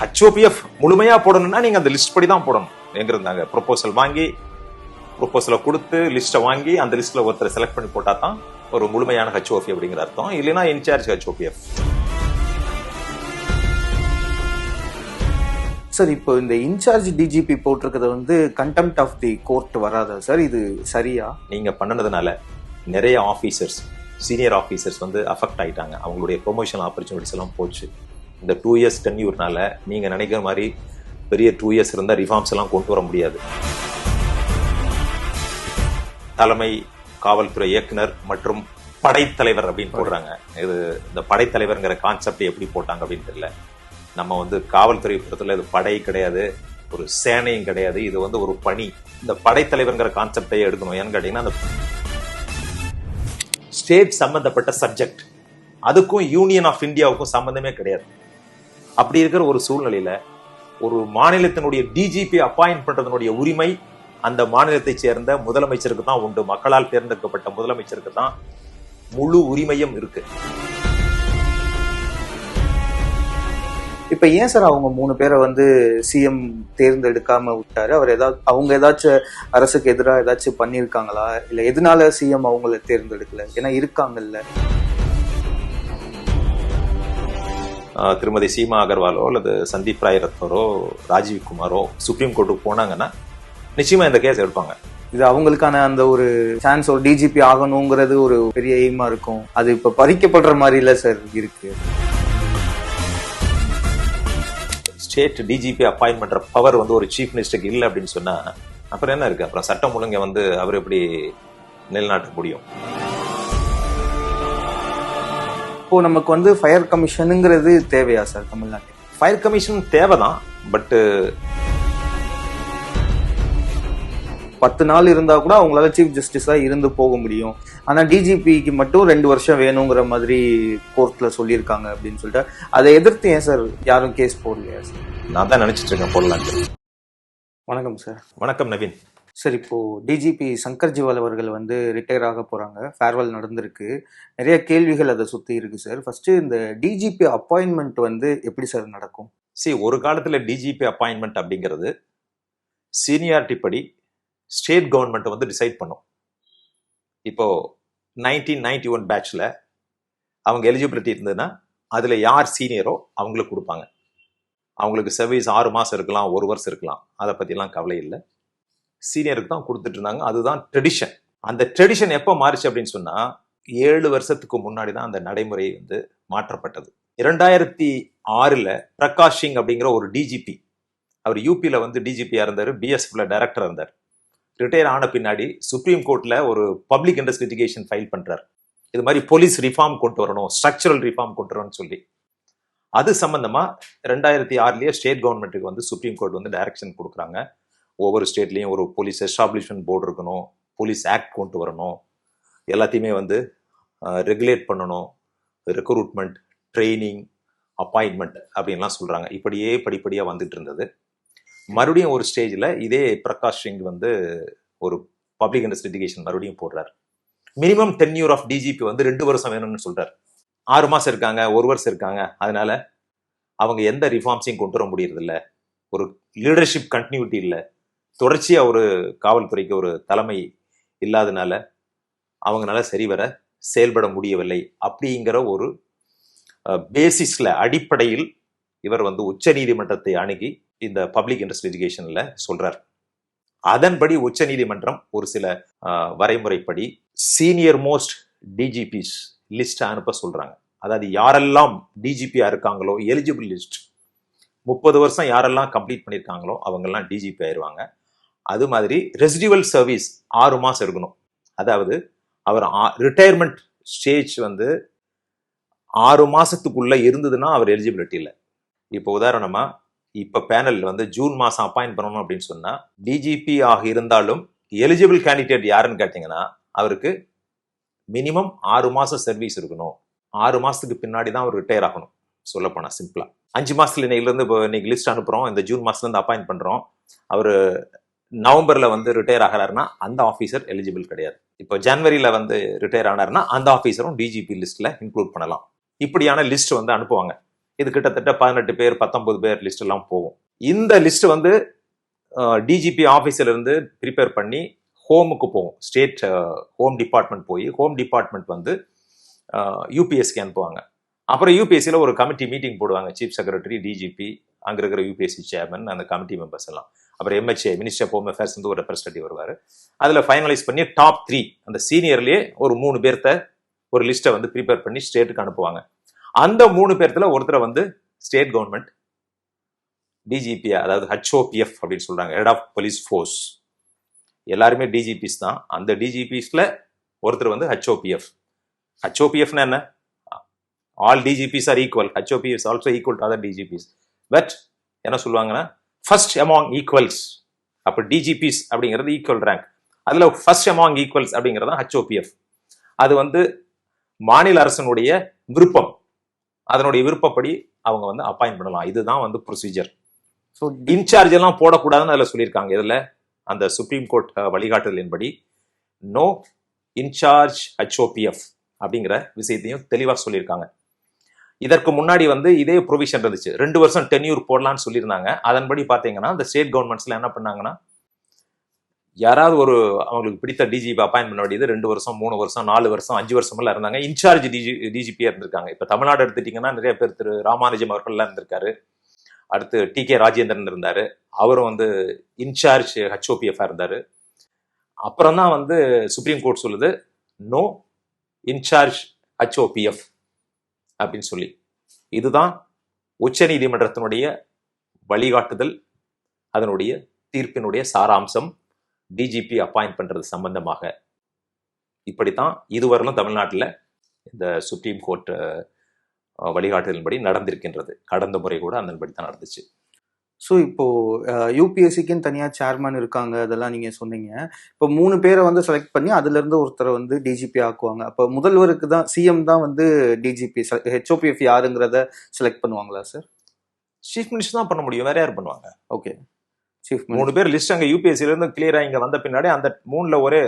ஹச்ஓபிஎஃப் முழுமையா போடணும்னா நீங்க அந்த லிஸ்ட் படி தான் போடணும். எங்க இருந்தாங்க ப்ரொபோசல் வாங்கி ப்ரொபோசலை கொடுத்து லிஸ்ட்டை வாங்கி அந்த லிஸ்ட்ல ஒருத்தரை செலக்ட் பண்ணி போட்டா தான் ஒரு முழுமையான ஹச்ஓபி அப்படிங்கிற அர்த்தம். இல்லைன்னா இன்சார்ஜ் ஹச்ஓபிஎஃப் சார் இப்போ இந்த இன்சார்ஜ் டிஜிபி போட்டிருக்கிறது வந்து கண்டெம்ட் ஆஃப் தி கோர்ட் வராதா? சார் இது சரியா? நீங்க பண்ணனதுனால நிறைய ஆஃபீஸர்ஸ் சீனியர் ஆஃபீஸர்ஸ் வந்து அஃபெக்ட் ஆயிட்டாங்க. அவங்களுடைய ப்ரொமோஷன் ஆப்பர்ச்சுனிட்டிஸ் எல்லாம் போச்சு. இந்த டூ இயர்ஸ் டென்யூர்னால நீங்க நினைக்கிற மாதிரி பெரிய டூ இயர்ஸ் இருந்தால் ரிஃபார்ம்ஸ் எல்லாம் கொண்டு வர முடியாது. தலைமை காவல்துறை இயக்குனர் மற்றும் படைத்தலைவர் அப்படின்னு போடுறாங்க. இது இந்த படைத்தலைவர்ங்கிற கான்செப்ட் எப்படி போட்டாங்க அப்படின்னு தெரியல. நம்ம வந்து காவல்துறை பொறுத்தல இது படை கிடையாது ஒரு சேனையும் கிடையாது இது வந்து ஒரு பணி. இந்த படைத்தலைவர்ங்கிற கான்செப்டே எடுக்கணும். ஏன்னு கேட்டீங்கன்னா அந்த ஸ்டேட் சம்பந்தப்பட்ட சப்ஜெக்ட் அதுக்கும் யூனியன் ஆஃப் இந்தியாவுக்கும் சம்பந்தமே கிடையாது. அப்படி இருக்கிற ஒரு சூழ்நிலையில ஒரு மாநிலத்தினுடைய டிஜிபி அப்பாயின் பண்றதனுடைய உரிமை அந்த மாநிலத்தை சேர்ந்த முதலமைச்சருக்கு தான் உண்டு. மக்களால் தேர்ந்தெடுக்கப்பட்ட முதலமைச்சருக்கு தான் முழு உரிமையும் இருக்கு. இப்ப ஏன் சார் அவங்க மூணு பேரை வந்து சிஎம் தேர்ந்தெடுக்காம விட்டாரு? அவர் ஏதாவது அவங்க ஏதாச்சும் அரசுக்கு எதிராக ஏதாச்சும் பண்ணியிருக்காங்களா? இல்ல எதனால சிஎம் அவங்கள தேர்ந்தெடுக்கல? ஏன்னா இருக்காங்கல்ல. திருமதி சீமா அகர்வாலோ அல்லது சந்தீப் ராய் ரத்தோரோ ராஜீவ் குமாரோ சுப்ரீம் கோர்ட்டுக்கு போனாங்கன்னா நிச்சயமா இந்த கேஸ் எடுப்பாங்க. இது அவங்களுக்கான அந்த ஒரு சான்ஸ் ஒரு டிஜிபி ஆகணுங்கிறது ஒரு பெரிய எய்மா இருக்கும். அது இப்ப பறிக்கப்படுற மாதிரி இல்ல சார் இருக்கு. ஸ்டேட் டிஜிபி அப்பாயின்ட் பண்ற பவர் வந்து ஒரு சீஃப் மினிஸ்டருக்கு இல்லை அப்படின்னு சொன்னா அப்புறம் என்ன இருக்கு? அப்புறம் சட்டம் ஒழுங்கை வந்து அவர் எப்படி நிலைநாட்ட முடியும்? இப்போ நமக்கு வந்து ஃபயர் கமிஷனுங்கிறது தேவையா சார் தமிழ்நாட்டில்? ஃபயர் கமிஷன் தேவைதான் பட்டு பத்து நாள் இருந்தா கூட அவங்களால சீஃப் ஜஸ்டிஸா இருந்து போக முடியும். ஆனா டிஜிபிக்கு மட்டும் ரெண்டு வருஷம் வேணுங்கிற மாதிரி கோர்ட்ல சொல்லியிருக்காங்க அப்படின்னு சொல்லிட்டு அதை எதிர்த்து ஏன் சார் யாரும் கேஸ் போடலையா சார் நான் தான் நினைச்சிட்டு இருக்கேன் போடலாம் வணக்கம் சார் வணக்கம் நவீன். சார் இப்போது டிஜிபி சங்கர் ஜிவால் அவர்கள் வந்து ரிட்டையர் ஆக போகிறாங்க ஃபேர்வெல் நடந்திருக்கு. நிறைய கேள்விகள் அதை சுற்றி இருக்குது சார் ஃபஸ்ட்டு இந்த டிஜிபி அப்பாயின்மெண்ட் வந்து எப்படி சார் நடக்கும்? சி ஒரு காலத்தில் டிஜிபி அப்பாயின்மெண்ட் அப்படிங்கிறது சீனியாரிட்டி படி ஸ்டேட் கவர்மெண்ட் வந்து டிசைட் பண்ணும். இப்போது நைன்டீன் நைன்டி ஒன் பேட்சில் அவங்க எலிஜிபிலிட்டி இருந்ததுன்னா அதில் யார் சீனியரோ அவங்களுக்கு கொடுப்பாங்க. அவங்களுக்கு சர்வீஸ் ஆறு மாதம் இருக்கலாம் ஒரு வருஷம் இருக்கலாம். அதை பற்றிலாம் கவலை இல்லை. சீனியருக்கு தான் கொடுத்துட்டு இருந்தாங்க அதுதான் ட்ரெடிஷன் அந்த ட்ரெடிஷன் எப்போ மாறிச்சு அப்படின்னு சொன்னால் ஏழு வருஷத்துக்கு முன்னாடி தான் அந்த நடைமுறை வந்து மாற்றப்பட்டது. இரண்டாயிரத்தி ஆறில் பிரகாஷ் சிங் அப்படிங்கிற ஒரு டிஜிபி அவர் யூபியில் வந்து டிஜிபியாக இருந்தார் பிஎஸ்எஃப்ல டைரக்டர் இருந்தார். ரிட்டையர் ஆன பின்னாடி சுப்ரீம் கோர்ட்டில் ஒரு பப்ளிக் இன்ட்ரெஸ்ட் லிட்டிகேஷன் ஃபைல் பண்ணுறார் இது மாதிரி போலீஸ் ரிஃபார்ம் கொண்டு வரணும் ஸ்ட்ரக்சரல் ரிஃபார்ம் கொண்டு வரணும்னு சொல்லி. அது சம்மந்தமாக ரெண்டாயிரத்தி ஆறுலேயே ஸ்டேட் கவர்மெண்ட்டுக்கு வந்து சுப்ரீம் கோர்ட் வந்து டைரக்ஷன் கொடுக்குறாங்க. ஒவ்வொரு ஸ்டேட்லேயும் ஒரு போலீஸ் எஸ்டாப்ளிஷ்மெண்ட் போர்டு இருக்கணும் போலீஸ் ஆக்ட் கொண்டு வரணும். எல்லாத்தையுமே வந்து ரெகுலேட் பண்ணணும். ரெக்ரூட்மெண்ட் ட்ரைனிங் அப்பாயின்மெண்ட் அப்படின்லாம் சொல்கிறாங்க இப்படியே படிப்படியாக வந்துட்டு இருந்தது. மறுபடியும் ஒரு ஸ்டேஜில் இதே பிரகாஷ் சிங் வந்து ஒரு பப்ளிக் இன்ட்ரெஸ்ட் லிட்டிகேஷன் மறுபடியும் போடுறாரு. மினிமம் டென்யூர் ஆஃப் டிஜிபி வந்து ரெண்டு வருஷம் வேணும்னு சொல்கிறார் ஆறு மாதம் இருக்காங்க ஒரு வருஷம் இருக்காங்க. அதனால அவங்க எந்த ரிஃபார்ம்ஸையும் கொண்டு வர முடியறதில்ல. ஒரு லீடர்ஷிப் கண்டினியூட்டி இல்லை. தொடர்ச்சியாக ஒரு காவல்துறைக்கு ஒரு தலைமை இல்லாதனால அவங்களால சரிவர செயல்பட முடியவில்லை அப்படிங்கிற ஒரு பேசிஸ்ல அடிப்படையில் இவர் வந்து உச்ச நீதிமன்றத்தை அணுகி இந்த பப்ளிக் இன்ட்ரெஸ்ட் எஜுகேஷன்ல சொல்றார். அதன்படி உச்ச நீதிமன்றம் ஒரு சில வரைமுறைப்படி சீனியர் மோஸ்ட் டிஜிபிஸ் லிஸ்ட் அனுப்ப சொல்றாங்க. அதாவது யாரெல்லாம் டிஜிபியா இருக்காங்களோ எலிஜிபிள் லிஸ்ட் முப்பது வருஷம் யாரெல்லாம் கம்ப்ளீட் பண்ணியிருக்காங்களோ அவங்கெல்லாம் டிஜிபி ஆயிடுவாங்க அது மாதிரி ரெசிடிவல் சர்வீஸ் ஆறு மாதம் இருக்கணும் அதாவது அவர் ரிட்டையர்மெண்ட் ஸ்டேஜ் வந்து ஆறு மாதத்துக்குள்ளே இருந்ததுன்னா அவர் எலிஜிபிலிட்டி இல்லை. இப்போ உதாரணமாக இப்போ பேனல் வந்து ஜூன் மாதம் அப்பாயிண்ட் பண்ணணும் அப்படின்னு சொன்னால் டிஜிபி ஆக இருந்தாலும் எலிஜிபிள் கேண்டிடேட் யாருன்னு கேட்டிங்கன்னா அவருக்கு மினிமம் ஆறு மாதம் சர்வீஸ் இருக்கணும். ஆறு மாதத்துக்கு பின்னாடி தான் அவர் ரிட்டையர் ஆகணும். சொல்லப்போனால் சிம்பிளாக அஞ்சு மாதத்துல இன்னைக்குலேருந்து இப்போ இன்னைக்கு லிஸ்ட் அனுப்புகிறோம் இந்த ஜூன் மாதத்துலேருந்து அப்பாயின்ட் அப்பாயிண்ட் அவர் நவம்பர்ல வந்து ரிட்டையர் ஆகிறாருன்னா அந்த ஆஃபீஸர் எலிஜிபிள் கிடையாது. இப்போ ஜனவரியில வந்து ரிட்டையர் ஆனாருன்னா அந்த ஆஃபீஸரும் டிஜிபி லிஸ்ட்ல இன்க்ளூட் பண்ணலாம். இப்படியான லிஸ்ட் வந்து அனுப்புவாங்க. இது கிட்டத்தட்ட பதினெட்டு பேர் பத்தொன்பது பேர் லிஸ்ட் எல்லாம் போகும். இந்த லிஸ்ட் வந்து டிஜிபி ஆஃபீஸில் இருந்து ப்ரிப்பேர் பண்ணி ஹோமுக்கு போகும். ஸ்டேட் ஹோம் டிபார்ட்மெண்ட் போய் ஹோம் டிபார்ட்மெண்ட் வந்து யூபிஎஸ்க்கு அனுப்புவாங்க. அப்புறம் யூபிஎஸ்சியில் ஒரு கமிட்டி மீட்டிங் போடுவாங்க. சீஃப் செக்ரட்டரி டிஜிபி அங்கே இருக்கிற யூபிஎஸ்சி சேர்மன் அந்த கமிட்டி மெம்பர்ஸ் எல்லாம். அப்புறம் MHA minister of home affairs வந்து ஒரு ரெப்ரஸன்டேட்டிவ் வருவார். அதில் ஃபைனலைஸ் பண்ணி டாப் த்ரீ அந்த சீனியர்லேயே ஒரு மூணு பேர்த்த ஒரு லிஸ்ட்டை வந்து ப்ரிப்பேர் பண்ணி ஸ்டேட்டுக்கு அனுப்புவாங்க. அந்த மூணு பேர்த்தில் ஒருத்தரை வந்து ஸ்டேட் கவர்மெண்ட் டிஜிபி அதாவது ஹச்ஓபிஎஃப் அப்படின்னு சொல்கிறாங்க ஹெட் ஆஃப் போலீஸ் ஃபோர்ஸ் எல்லாருமே டிஜிபிஸ் தான். அந்த டிஜிபிஸில் ஒருத்தர் வந்து ஹச்ஓபிஎஃப் ஹச்ஓபிஎஃப்னா என்ன? All DGPs are equal HOPS also equal to other DGPs but என்ன சொல்லுவாங்கன்னா ஃபர்ஸ்ட் அமாங் ஈக்குவல்ஸ் அப்போ டிஜிபிஸ் அப்படிங்கிறது ஈக்குவல் ரேங்க் அதில் ஃபர்ஸ்ட் அமாங் ஈக்குவல்ஸ் அப்படிங்கிறது தான் ஹெச்ஓபிஎஃப் அது வந்து மாநில அரசனுடைய விருப்பம். அதனுடைய விருப்பப்படி அவங்க வந்து அப்பாயிண்ட் பண்ணலாம். இதுதான் வந்து ப்ரொசீஜர் ஸோ இன்சார்ஜ் எல்லாம் போடக்கூடாதுன்னு அதில் சொல்லியிருக்காங்க. இதுல அந்த சுப்ரீம் கோர்ட் வழிகாட்டுதலின்படி நோ இன்சார்ஜ் ஹெச்ஓபிஎஃப் அப்படிங்கிற விஷயத்தையும் தெளிவாக சொல்லியிருக்காங்க. இதற்கு முன்னாடி வந்து இதே ப்ரொவிஷன் இருந்துச்சு. ரெண்டு வருஷம் டென்யூர் போடலான்னு சொல்லியிருந்தாங்க. அதன்படி பார்த்தீங்கன்னா இந்த ஸ்டேட் கவர்மெண்ட்ஸ்ல என்ன பண்ணாங்கன்னா யாராவது ஒரு அவங்களுக்கு பிடித்த டிஜிபி அப்பாயின் பண்ண வேண்டியது ரெண்டு வருஷம் மூணு வருஷம் நாலு வருஷம் அஞ்சு வருஷம் எல்லாம் இருந்தாங்க. இன்சார்ஜ் டிஜி டிஜிபியா இருந்திருக்காங்க. இப்போ தமிழ்நாடு எடுத்துட்டீங்கன்னா நிறைய பேர் திரு ராமானுஜம் அவர்கள்லாம் இருந்திருக்காரு. அடுத்து டி கே ராஜேந்திரன் இருந்தார். அவரும் வந்து இன்சார்ஜ் ஹெச்ஓபிஎஃப் இருந்தார். அப்புறம் தான் வந்து சுப்ரீம் கோர்ட் சொல்லுது நோ இன்சார்ஜ் ஹெச்ஓபிஎஃப் அப்படின்னு சொல்லி. இதுதான் உச்ச நீதிமன்றத்தினுடைய வழிகாட்டுதல் அதனுடைய தீர்ப்பினுடைய சாராம்சம் டிஜிபி அப்பாயிண்ட் பண்ணுறது சம்பந்தமாக. இப்படித்தான் இதுவரையிலும் தமிழ்நாட்டில் இந்த சுப்ரீம் கோர்ட் வழிகாட்டுதலின்படி நடந்திருக்கின்றது. கடந்த முறை கூட அதன்படி தான் நடந்துச்சு. ஸோ இப்போ யூபிஎஸ்சிக்குன்னு தனியாக சேர்மன் இருக்காங்க அதெல்லாம் நீங்க சொன்னீங்க. இப்போ மூணு பேரை வந்து செலக்ட் பண்ணி அதுல இருந்து ஒருத்தரை வந்து டிஜிபி ஆக்குவாங்க. அப்போ முதல்வருக்கு தான் சிஎம் தான் வந்து டிஜிபி ஹெச்ஓபிஎஃப் யாருங்கிறத செலக்ட் பண்ணுவாங்களா சார் சீஃப் மினிஸ்டர் தான் பண்ண முடியும். வேற யார் பண்ணுவாங்க? ஓகே சீஃப் மூணு பேர் லிஸ்ட் அங்க யூபிஎஸ்சில இருந்து கிளியரா இங்க வந்த பின்னாடி அந்த மூணுல ஒரே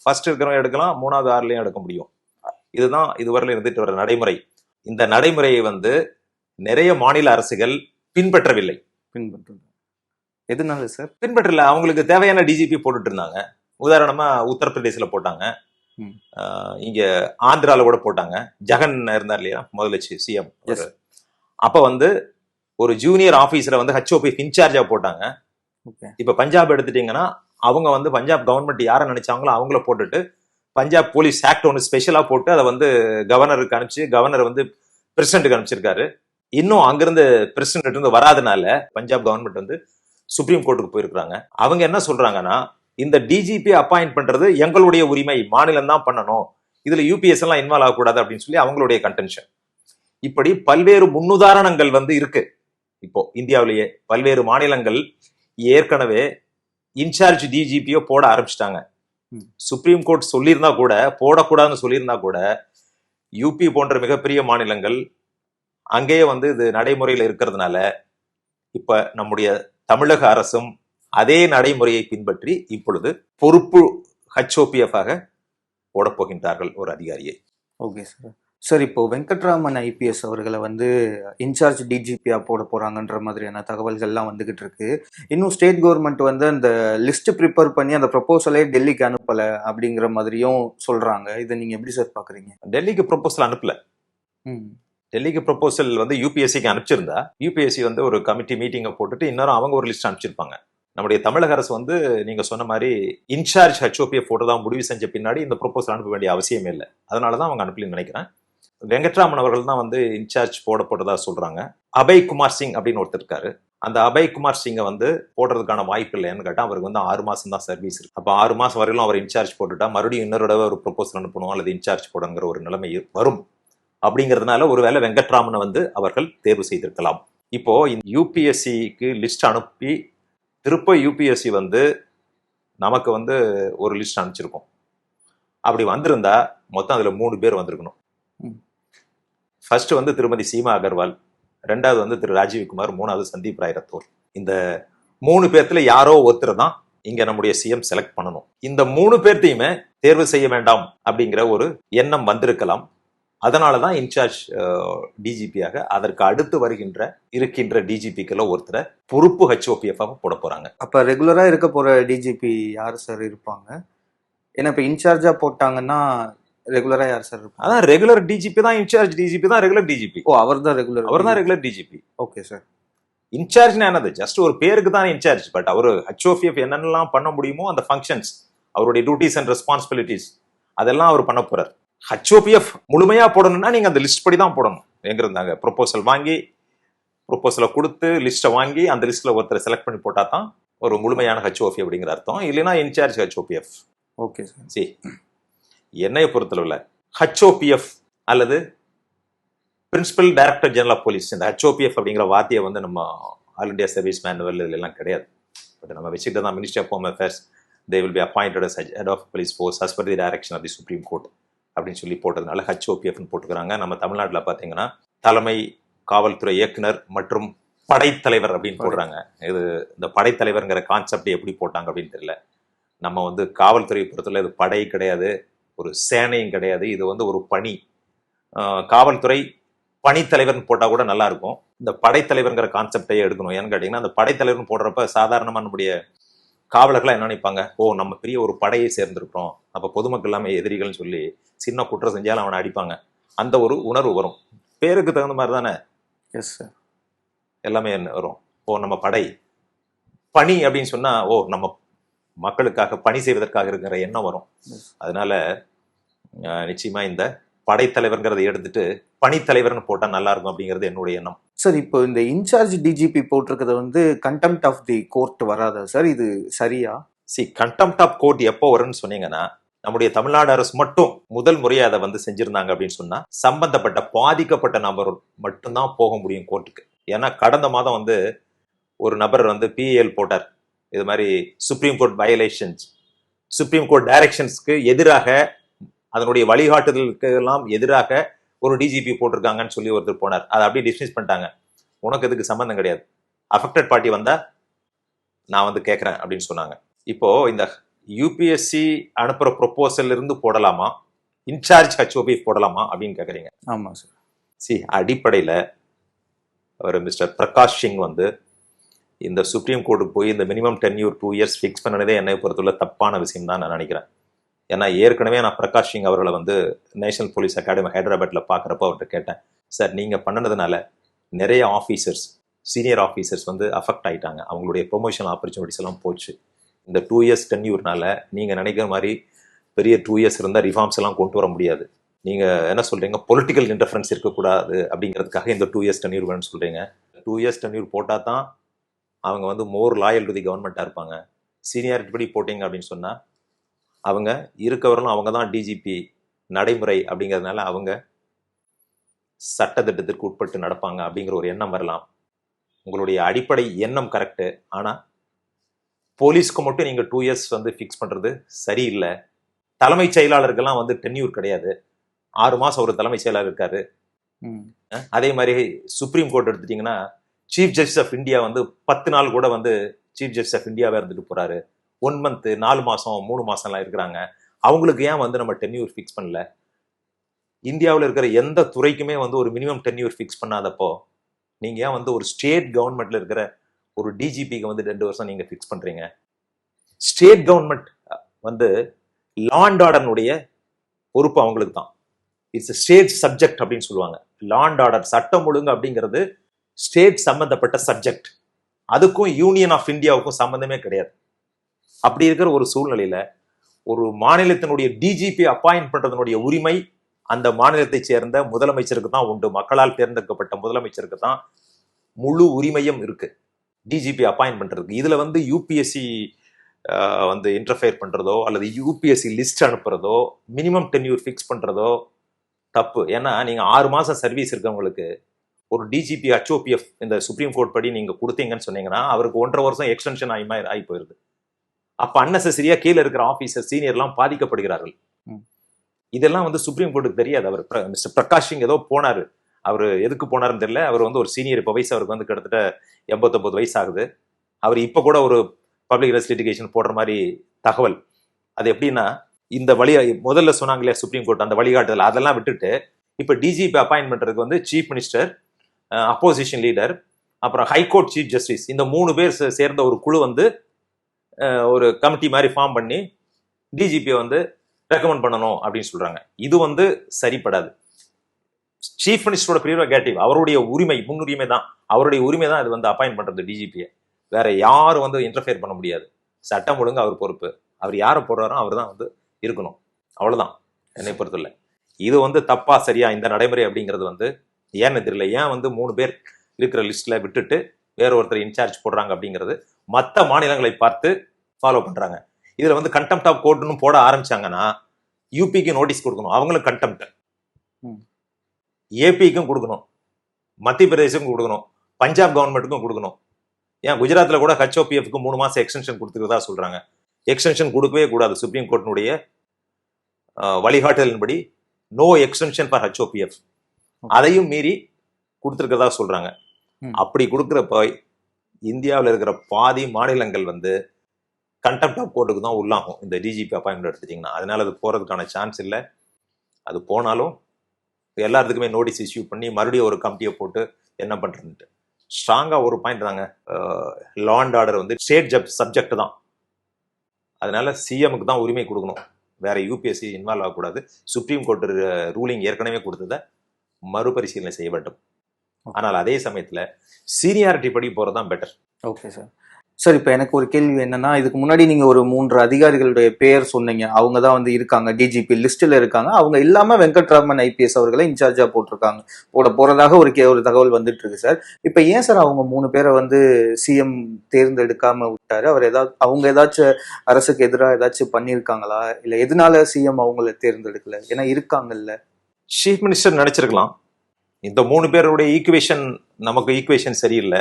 ஃபர்ஸ்ட் இருக்கிறவங்க எடுக்கலாம் மூணாவது ஆறுலயும் எடுக்க முடியும். இதுதான் இதுவரையில இருந்துட்டு வர நடைமுறை. இந்த நடைமுறையை வந்து நிறைய மாநில அரசுகள் பின்பற்றவில்லை. பின்பற்றுறது எதனால சார் பின்பற்றல. அவங்களுக்கு தேவையான டிஜிபி போட்டுட்டு இருந்தாங்க. உதாரணமா உத்தரப்பிரதேசில் போட்டாங்க. இங்க ஆந்திரால கூட போட்டாங்க. ஜெகன் இருந்தார் இல்லையா? முதலமைச்சர் சிஎம். அப்ப வந்து ஒரு ஜூனியர் ஆபீசரை வந்து ஹெச்ஓபி இன்சார்ஜா போட்டாங்க. இப்ப பஞ்சாப் எடுத்துட்டீங்கன்னா அவங்க வந்து பஞ்சாப் கவர்மெண்ட் யாரை நினைச்சாங்களோ அவங்கள போட்டுட்டு பஞ்சாப் போலீஸ் ஆக்ட் ஒன்று ஸ்பெஷலா போட்டு அதை வந்து கவர்னருக்கு அனுப்பிச்சு கவர்னர் வந்து பிரசிடென்ட்டுக்கு அனுப்பிச்சிருக்காரு. இன்னும் அங்கிருந்து பிரசிடென்ட் இருந்து வராதனால பஞ்சாப் கவர்மெண்ட் வந்து சுப்ரீம் கோர்ட்டுக்கு போயிருக்காங்க அவங்க என்ன சொல்றாங்கன்னா இந்த டிஜிபி அப்பாயிண்ட் பண்றது எங்களுடைய உரிமை மாநிலம் தான் பண்ணணும். இதுல யூபிஎஸ் எல்லாம் இன்வால்வ் ஆகக்கூடாது அப்படின்னு சொல்லி அவங்களுடைய கன்டென்ஷன் இப்படி பல்வேறு முன்னுதாரணங்கள் வந்து இருக்கு. இப்போ இந்தியாவிலேயே பல்வேறு மாநிலங்கள் ஏற்கனவே இன்சார்ஜ் டிஜிபியோ போட ஆரம்பிச்சிட்டாங்க. சுப்ரீம் கோர்ட் சொல்லியிருந்தா கூட போடக்கூடாதுன்னு சொல்லியிருந்தா கூட யூபி போன்ற மிகப்பெரிய மாநிலங்கள் அங்கேயே வந்து இது நடைமுறையில் இருக்கிறதுனால இப்ப நம்முடைய தமிழக அரசும் அதே நடைமுறையை பின்பற்றி இப்பொழுது பொறுப்பு ஹெச்ஓபிஎஃப் ஆக ஒரு அதிகாரியை. Okay sir. சார் இப்போ வெங்கட்ராமன் ஐபிஎஸ் அவர்களை வந்து இன்சார்ஜ் டிஜிபியா போட போறாங்கன்ற மாதிரியான தகவல்கள்லாம் வந்துகிட்டு இருக்கு. இன்னும் ஸ்டேட் கவர்மெண்ட் வந்து அந்த லிஸ்ட் ப்ரிப்பேர் பண்ணி அந்த ப்ரப்போசலே டெல்லிக்கு அனுப்பல அப்படிங்கிற மாதிரியும் சொல்றாங்க. இதை நீங்க எப்படி சார் பாக்குறீங்க? டெல்லிக்கு ப்ரொபோசல் அனுப்பல. ம். டெல்லிக்கு ப்ரொபோசல் வந்து யூபிஎஸ்சிக்கு அனுப்பிச்சிருந்தா யூபிஎஸ்சி வந்து ஒரு கமிட்டி மீட்டிங்கை போட்டுட்டு இன்னொரு அவங்க ஒரு லிஸ்ட் அனுப்பிச்சிருப்பாங்க. நம்முடைய தமிழக அரசு வந்து நீங்க சொன்ன மாதிரி இன்சார்ஜ் ஹெச்ஓபிஎஃப் போட்டு தான் முடிவு செஞ்ச பின்னாடி இந்த ப்ரொபோசல் அனுப்ப வேண்டிய அவசியமே இல்லை. அதனால தான் அவங்க அனுப்பலன்னு நினைக்கிறேன். வெங்கட்ராமன் அவர்கள் தான் வந்து இன்சார்ஜ் போடப்பட்டதா சொல்றாங்க. அபய் குமார் சிங் அப்படின்னு ஒருத்தர் இருக்காரு. அந்த அபய் குமார் சிங்கை வந்து போடுறதுக்கான வாய்ப்பு இல்லைன்னு கேட்டால் அவருக்கு வந்து ஆறு மாதம் தான் சர்வீஸ் இருக்கு. அப்போ ஆறு மாதம் வரையிலும் அவர் இன்சார்ஜ் போட்டுட்டா மறுபடியும் இன்னொரு தடவை ஒரு ப்ரொபோசல் அனுப்பணும் அல்லது இன்சார்ஜ் போடுங்கிற ஒரு நிலைமை வரும். அப்படிங்கிறதுனால ஒருவேளை வெங்கட்ராமனை வந்து அவர்கள் தேர்வு செய்திருக்கலாம். இப்போ யூபிஎஸ்சிக்கு லிஸ்ட் அனுப்பி திருப்ப யூபிஎஸ்சி வந்து நமக்கு வந்து ஒரு லிஸ்ட் அனுப்பிச்சிருக்கோம். அப்படி வந்திருந்தா மொத்தம் அதுல மூணு பேர் வந்திருக்கணும். ம். ஃபர்ஸ்ட் வந்து திருமதி சீமா அகர்வால் ரெண்டாவது வந்து திரு ராஜீவ்குமார் மூணாவது சந்தீப் ராய் ரத்தோர் இந்த மூணு பேர்த்துல யாரோ ஒருத்தர் தான் இங்க நம்முடைய சிஎம் செலக்ட் பண்ணணும். இந்த மூணு பேர்த்தையுமே தேர்வு செய்ய வேண்டாம் அப்படிங்கிற ஒரு எண்ணம் வந்திருக்கலாம். அதனால தான் இன்சார்ஜ் டிஜிபியாக அதற்கு அடுத்து வருகின்ற இருக்கின்ற டிஜிபிக்கெல்லாம் ஒருத்தரை பொறுப்பு ஹெச்ஓபிஎஃப் போட போறாங்க. அப்ப ரெகுலரா இருக்க போற டிஜிபி யார் சார் இருப்பாங்க? ஏன்னா இப்ப இன்சார்ஜா போட்டாங்கன்னா ரெகுலரா யார் சார் இருப்பாங்க? அதான் ரெகுலர் டிஜிபி தான் இன்சார்ஜ் டிஜிபி தான் ரெகுலர் டிஜிபி ஓ அவர் தான் ரெகுலர் அவர் தான் ரெகுலர் டிஜிபி ஓகே சார் இன்சார்ஜ்னா என்னது? ஜஸ்ட் ஒரு பேருக்கு தான் இன்சார்ஜ் பட் அவர் ஹெச்ஓபிஎஃப் என்னென்னலாம் பண்ண முடியுமோ அந்த ஃபங்க்ஷன்ஸ் அவருடைய டியூட்டிஸ் அண்ட் ரெஸ்பான்சிபிலிட்டிஸ் அதெல்லாம் அவர் பண்ண போறார். ஹெச்ஓபிஎஃப் முழுமையா போடணும்னா நீங்க அந்த லிஸ்ட் படி தான் போடணும். எங்க இருந்தாங்க ப்ரொபோசல் வாங்கி ப்ரொபோசலை கொடுத்து லிஸ்ட்டை வாங்கி அந்த லிஸ்ட்ல ஒருத்தரை செலக்ட் பண்ணி போட்டா தான் ஒரு முழுமையான ஹெச்ஓபி அப்படிங்கிற அர்த்தம். இல்லைன்னா incharge HOPF okay sir see என்னைய பொறுத்தளவில் ஹெச்ஓபிஎஃப் அல்லது principal director general of police இந்த ஹெச்ஓபிஎஃப் அப்படிங்கிற வார்த்தையை வந்து நம்ம ஆல் இண்டியா சர்வீஸ் மேனுவல் இதுல எல்லாம் கிடையாது. பட் நம்ம வச்சுக்கிட்டு தான் ministry of home affairs they will be appointed as head of police force as per the direction of the supreme court அப்படின்னு சொல்லி போட்டதுனால ஹெச்ஓபிஎஃப்னு போட்டுக்கிறாங்க நம்ம தமிழ்நாட்டில் பார்த்தீங்கன்னா தலைமை காவல்துறை இயக்குனர் மற்றும் படைத்தலைவர் அப்படின்னு போடுறாங்க. இது இந்த படைத்தலைவர்ங்கிற கான்செப்ட் எப்படி போட்டாங்க அப்படின்னு தெரியல. நம்ம வந்து காவல்துறை பொறுத்தவரை இது படை கிடையாது ஒரு சேனையும் கிடையாது. இது வந்து ஒரு பணி. ஆஹ் காவல்துறை பணித்தலைவர்னு போட்டால் கூட நல்லா இருக்கும். இந்த படைத்தலைவர்ங்கிற கான்செப்டையே எடுக்கணும். ஏன்னு கேட்டிங்கன்னா அந்த படைத்தலைவர்னு போடுறப்ப சாதாரணமாக நம்முடைய காவலர்கள்லாம் என்ன நினைப்பாங்க? ஓ நம்ம பெரிய ஒரு படையை சேர்ந்திருக்கிறோம். அப்போ பொதுமக்கள் எல்லாமே எதிரிகள்னு சொல்லி சின்ன குற்றம் செஞ்சாலும் அவனை அடிப்பாங்க. அந்த ஒரு உணர்வு வரும். பேருக்கு தகுந்த மாதிரி தானே? எஸ் சார் எல்லாமே என்ன வரும்? ஓ நம்ம படை. பணி அப்படின்னு சொன்னா ஓ நம்ம மக்களுக்காக பணி செய்வதற்காக இருக்கிற எண்ணம் வரும். அதனால அஹ், நிச்சயமா இந்த படைத்தலைவர்ங்கிறதை எடுத்துட்டு பணித்தலைவர்னு போட்டா நல்லா இருக்கும் அப்படிங்கிறது என்னுடைய எண்ணம். சார் இப்போ இந்த இன்சார்ஜ் டிஜிபி போட்டிருக்கிறது வந்து கண்டெம்ட் ஆஃப் தி கோர்ட் வராதா சார்? இது சரியா? சி கண்டெம்ட் ஆஃப் கோர்ட் எப்போ வரும்னு சொன்னீங்கன்னா நம்முடைய தமிழ்நாடு அரசு மட்டும் முதல் முறையை அதை வந்து செஞ்சிருந்தாங்க அப்படின்னு சொன்னா சம்பந்தப்பட்ட பாதிக்கப்பட்ட நபர் மட்டும்தான் போக முடியும் கோர்ட்டுக்கு ஏன்னா கடந்த மாதம் வந்து ஒரு நபர் வந்து பிஏஎல் போட்டார். இது மாதிரி supreme court violations supreme court டைரக்ஷன்ஸ்க்கு எதிராக அதனுடைய வழிகாட்டுதலுக்கு எல்லாம் எதிராக ஒரு டிஜிபி போட்டிருக்காங்கன்னு சொல்லி ஒருத்தர் போனார். அதை அப்படியே டிஸ்மிஸ் பண்ணிட்டாங்க. உனக்கு இதுக்கு சம்பந்தம் கிடையாது. அஃபெக்டட் பார்ட்டி வந்தா நான் வந்து கேட்கறேன் அப்படின்னு சொன்னாங்க. இப்போ இந்த யூபிஎஸ்சி அனுப்புற ப்ரொபோசல் இருந்து போடலாமா? இன்சார்ஜ் ஹெச்ஓபி போடலாமா அப்படின்னு கேக்குறீங்க. ஆமா சார் சி அடிப்படையில அவர் மிஸ்டர் பிரகாஷ் சிங் வந்து இந்த சுப்ரீம் கோர்ட்டுக்கு போய் இந்த minimum tenure two years fix பண்ணனதே என்னை பொறுத்துள்ள தப்பான விஷயம் தான் நான் நினைக்கிறேன். ஏன்னா ஏற்கனவே நான் பிரகாஷ் சிங் அவர்களை வந்து நேஷனல் போலீஸ் அகாடமி ஹைதராபாத்ல பார்க்குறப்ப அவர்கிட்ட கேட்டேன். சார் நீங்கள் பண்ணதுனால நிறைய ஆஃபீஸர்ஸ் சீனியர் ஆஃபீஸர்ஸ் வந்து அஃபெக்ட் ஆகிட்டாங்க அவங்களுடைய ப்ரொமோஷன் ஆப்பர்ச்சுனிட்டிஸ் எல்லாம் போச்சு. இந்த டூ இயர்ஸ் டென்யூர்னால நீங்கள் நினைக்கிற மாதிரி பெரிய டூ இயர்ஸ் இருந்தால் ரிஃபார்ம்ஸ் எல்லாம் கொண்டு வர முடியாது. நீங்கள் என்ன சொல்கிறீங்க பொலிட்டிக்கல் இன்டர்ஃபரன்ஸ் இருக்கக்கூடாது அப்படிங்கிறதுக்காக இந்த டூ இயர்ஸ் டென்யூர் வேணும்னு சொல்கிறீங்க டூ இயர்ஸ் டென்யூர் போட்டால் தான் அவங்க வந்து மோர் லாயல் டு தி கவர்மெண்ட்டாக இருப்பாங்க. சீனியாரிட்டி படி போட்டிங்க அப்படின்னு சொன்னால் அவங்க இருக்கவர்களும் அவங்க தான் டிஜிபி நடைமுறை அப்படிங்கிறதுனால அவங்க சட்டத்திட்டத்திற்கு உட்பட்டு நடப்பாங்க அப்படிங்கிற ஒரு எண்ணம் வரலாம். உங்களுடைய அடிப்படை எண்ணம் கரெக்டு ஆனா போலீஸ்க்கு மட்டும் நீங்க டூ இயர்ஸ் வந்து ஃபிக்ஸ் பண்றது சரியில்லை. தலைமைச் செயலாளருக்கெல்லாம் வந்து டென்யூர் கிடையாது. ஆறு மாசம் ஒரு தலைமைச் செயலாளர் இருக்காரு. அதே மாதிரி சுப்ரீம் கோர்ட் எடுத்துட்டீங்கன்னா சீஃப் ஜஸ்டிஸ் ஆஃப் இந்தியா வந்து பத்து நாள் கூட வந்து சீஃப் ஜஸ்டிஸ் ஆஃப் இந்தியாவே இருந்துட்டு போறாரு. ஒன் மந்த்து நாலு மாதம் மூணு மாதம்லாம் இருக்கிறாங்க. அவங்களுக்கு ஏன் வந்து நம்ம டென்யூர் ஃபிக்ஸ் பண்ணல? இந்தியாவில் இருக்கிற எந்த துறைக்குமே வந்து ஒரு மினிமம் டென்யூர் ஃபிக்ஸ் பண்ணாதப்போ நீங்கள் ஏன் வந்து ஒரு ஸ்டேட் கவர்மெண்ட்டில் இருக்கிற ஒரு டிஜிபிக்கு வந்து ரெண்டு வருஷம் நீங்கள் ஃபிக்ஸ் பண்ணுறீங்க ஸ்டேட் கவர்மெண்ட் வந்து லா அண்ட் ஆர்டர்னுடைய பொறுப்பு அவங்களுக்கு தான். இட்ஸ் ஸ்டேட் சப்ஜெக்ட் அப்படின்னு சொல்லுவாங்க. லா அண்ட் ஆர்டர் சட்டம் ஒழுங்கு அப்படிங்கிறது ஸ்டேட் சம்பந்தப்பட்ட சப்ஜெக்ட் அதுக்கும் யூனியன் ஆஃப் இந்தியாவுக்கும் சம்மந்தமே கிடையாது. அப்படி இருக்கிற ஒரு சூழ்நிலையில ஒரு மாநிலத்தினுடைய டிஜிபி அப்பாயிண்ட் பண்றதனுடைய உரிமை அந்த மாநிலத்தை சேர்ந்த முதலமைச்சருக்கு தான் உண்டு. மக்களால் தேர்ந்தெடுக்கப்பட்ட முதலமைச்சருக்கு தான் முழு உரிமையும் இருக்கு. டிஜிபி அப்பாயிண்ட் பண்றதுக்கு. இதுல வந்து யூபிஎஸ்சி வந்து இன்டர்ஃபேர் பண்றதோ அல்லது யூபிஎஸ்சி லிஸ்ட் அனுப்புறதோ மினிமம் டென்யூர் ஃபிக்ஸ் பண்றதோ தப்பு. ஏன்னா நீங்க ஆறு மாசம் சர்வீஸ் இருக்கவங்களுக்கு ஒரு டிஜிபி ஹச்ஓபிஎஃப் இந்த சுப்ரீம் கோர்ட் படி நீங்க கொடுத்தீங்கன்னு சொன்னீங்கன்னா அவருக்கு ஒன்றரை வருஷம் எக்ஸ்டென்ஷன் ஆகி மாதிரி ஆகி போயிருது. அப்ப அன்னெசரியா கீழே இருக்கிற ஆபீசர் சீனியர்லாம் பாதிக்கப்படுகிறார்கள். ம். இதெல்லாம் வந்து சுப்ரீம் கோர்ட்டுக்கு தெரியாது. அவர் மிஸ்டர் பிரகாஷ் சிங் ஏதோ போனாரு. அவர் எதுக்கு போனாருன்னு தெரியல. அவர் வந்து ஒரு சீனியர் இப்போ வயசு அவருக்கு வந்து கிட்டத்தட்ட எண்பத்தொன்பது வயசு ஆகுது. அவர் இப்போ கூட ஒரு பப்ளிக் ரெஸ்ட் லிட்டிகேஷன் போடுற மாதிரி தகவல். அது எப்படின்னா இந்த வழி முதல்ல சொன்னாங்க இல்லையா சுப்ரீம் கோர்ட் அந்த வழிகாட்டுதல் அதெல்லாம் விட்டுட்டு இப்போ டிஜிபி அப்பாயின்ட் பண்றதுக்கு வந்து சீஃப் மினிஸ்டர் அப்போசிஷன் லீடர் அப்புறம் ஹைகோர்ட் சீஃப் ஜஸ்டிஸ் இந்த மூணு பேர் சேர்ந்த ஒரு குழு வந்து ஒரு கமிட்டி மாதிரி ஃபார்ம் பண்ணி டிஜிபியை வந்து ரெக்கமெண்ட் பண்ணணும் அப்படின்னு சொல்றாங்க. இது வந்து சரிப்படாது. சீஃப் மினிஸ்டரோட ப்ரீரோகேட்டிவ் அவருடைய உரிமை முன்னுரிமை தான். அவருடைய உரிமை தான் இது வந்து அப்பாயின்ட் பண்றது டிஜிபியை வேற யாரும் வந்து இன்டர்ஃபியர் பண்ண முடியாது. சட்டம் ஒழுங்கு அவர் பொறுப்பு. அவர் யாரை போடுறாரோ அவர் தான் வந்து இருக்கணும். அவ்வளோதான் என்னை பொறுத்தல இது வந்து தப்பா சரியா இந்த நடைமுறை அப்படிங்கிறது வந்து ஏன்னு தெரியல. ஏன் வந்து மூணு பேர் இருக்கிற லிஸ்ட்ல விட்டுட்டு வேற ஒருத்தர் இன்சார்ஜ் போடுறாங்க அப்படிங்கிறது மற்ற மாநிலங்களை பார்த்து ஃபாலோ பண்றாங்க. இதுல வந்து கண்டெம்ட் ஆஃப் கோர்ட்னு போட ஆரம்பிச்சாங்கன்னா யூபிக்கு நோட்டீஸ் கொடுக்கணும். அவங்களும் கண்டெம்ட். ஏபிக்கும் கொடுக்கணும். மத்திய பிரதேசக்கும் கொடுக்கணும். பஞ்சாப் கவர்மெண்ட்டுக்கும் கொடுக்கணும். ஏன்? குஜராத்ல கூட ஹச்ஓபிஎஃப்க்கு மூணு மாசம் எக்ஸ்டென்ஷன் கொடுத்துருக்கதா சொல்றாங்க. எக்ஸ்டென்ஷன் கொடுக்கவே கூடாது. சுப்ரீம் கோர்ட்டினுடைய வழிகாட்டுதலின்படி நோ எக்ஸ்டென்ஷன் ஃபார் ஹச்ஓபிஎஃப் அதையும் மீறி கொடுத்துருக்கதா சொல்றாங்க. ம். அப்படி கொடுக்குறப்ப இந்தியாவில் இருக்கிற பாதி மாநிலங்கள் வந்து கண்டெம்ட் ஆஃப் கோர்ட்டுக்கு தான் உள்ளாகும். இந்த டிஜிபி அப்பாயின்மெண்ட் எடுத்துட்டிங்கன்னா அதனால அது போகிறதுக்கான சான்ஸ் இல்லை. அது போனாலும் எல்லாத்துக்குமே நோட்டீஸ் இஷ்யூ பண்ணி மறுபடியும் ஒரு கமிட்டியை போட்டு என்ன பண்ணுறதுன்ட்டு ஸ்ட்ராங்காக ஒரு பாயிண்ட் தாங்க. லா அண்ட் ஆர்டர் வந்து ஸ்டேட் ஜப் சப்ஜெக்ட் தான். அதனால சிஎம்க்கு தான் உரிமை கொடுக்கணும். வேற யூபிஎஸ்சி இன்வால்வ் ஆகக்கூடாது. சுப்ரீம் கோர்ட் ரூலிங் ஏற்கனவே கொடுத்ததை மறுபரிசீலனை செய்ய வேண்டும். ஆனால் அதே சமயத்துல சீனியாரிட்டி படி போறது தான் பெட்டர் ஓகே சார் சார் இப்போ எனக்கு ஒரு கேள்வி என்னன்னா இதுக்கு முன்னாடி நீங்க ஒரு மூன்று அதிகாரிகளுடைய பெயர் சொன்னீங்க. அவங்க தான் வந்து இருக்காங்க. டிஜிபி லிஸ்ட்ல இருக்காங்க. அவங்க இல்லாம வெங்கட்ராமன் ஐபிஎஸ் அவர்களை இன்சார்ஜா போட்டிருக்காங்க. போட போறதாக ஒரு கே- ஒரு தகவல் வந்துட்டு இருக்கு சார் இப்போ ஏன் சார் அவங்க மூணு பேரை வந்து சிஎம் தேர்ந்தெடுக்காம விட்டாரு? அவர் ஏதாவது அவங்க ஏதாச்சும் அரசுக்கு எதிராக ஏதாச்சும் பண்ணியிருக்காங்களா? இல்ல எதனால சிஎம் அவங்கள தேர்ந்தெடுக்கல? ஏன்னா இருக்காங்கல்ல. சீஃப் மினிஸ்டர் நினைச்சிருக்கலாம். இந்த மூணு பேருடைய ஈக்குவேஷன் நமக்கு ஈக்குவேஷன் சரியில்லை.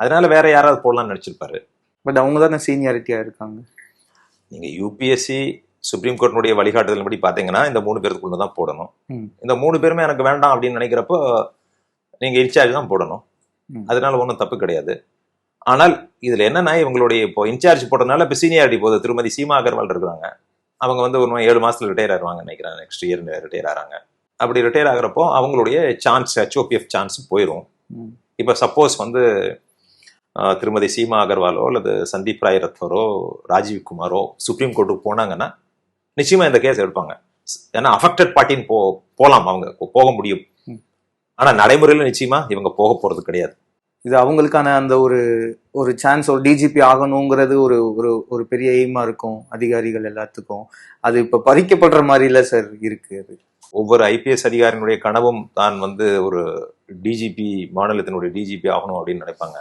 அதனால வேற யாராவது போடலாம்னு நினைச்சிருப்பாரு. பட் அவங்க தானே சீனியாரிட்டியா இருக்காங்க. நீங்க யூபிஎஸ்சி சுப்ரீம் கோர்ட்டினுடைய வழிகாட்டுதலின்படி பாத்தீங்கன்னா இந்த மூணு பேருக்குள்ள தான் போடணும். இந்த மூணு பேருமே எனக்கு வேண்டாம் அப்படின்னு நினைக்கிறப்போ நீங்க இன்சார்ஜ் தான் போடணும். அதனால ஒன்றும் தப்பு கிடையாது. ஆனால் இதுல என்னன்னா இவங்களுடைய இப்போ இன்சார்ஜ் போட்டதுனால இப்போ சீனியாரிட்டி போகுது. திருமதி சீமா அகர்வால் இருக்கிறாங்க. அவங்க வந்து ஒரு ஏழு மாசத்துல ரிட்டையர் ஆயிருவாங்க நினைக்கிறேன். நெக்ஸ்ட் இயர் ரிட்டையர் ஆறாங்க. அப்படி ரிட்டையர் ஆகுறப்போ அவங்களுடைய சான்ஸ் ஹெச்ஓபிஎஃப் சான்ஸ் போயிடும். இப்போ சப்போஸ் வந்து திருமதி சீமா அகர்வாலோ அல்லது சந்தீப் ராய் ரத்தோரோ ராஜீவ் குமாரோ சுப்ரீம் கோர்ட்டுக்கு போனாங்கன்னா நிச்சயமா இந்த கேஸ் எடுப்பாங்க. ஏன்னா அஃபெக்டட் பார்ட்டின்னு போ போலாம் அவங்க. போக முடியும். ம். ஆனா நடைமுறையில நிச்சயமா இவங்க போக போறது கிடையாது. இது அவங்களுக்கான அந்த ஒரு ஒரு சான்ஸ் ஒரு டிஜிபி ஆகணுங்கிறது ஒரு ஒரு ஒரு பெரிய எய்மா இருக்கும். அதிகாரிகள் எல்லாத்துக்கும். அது இப்ப பறிக்கப்படுற மாதிரி இல்ல சார் இருக்கு அது. ஒவ்வொரு ஐபிஎஸ் அதிகாரியினுடைய கனவும் தான் வந்து ஒரு டிஜிபி மாநிலத்தினுடைய டிஜிபி ஆகணும் அப்படின்னு நினைப்பாங்க.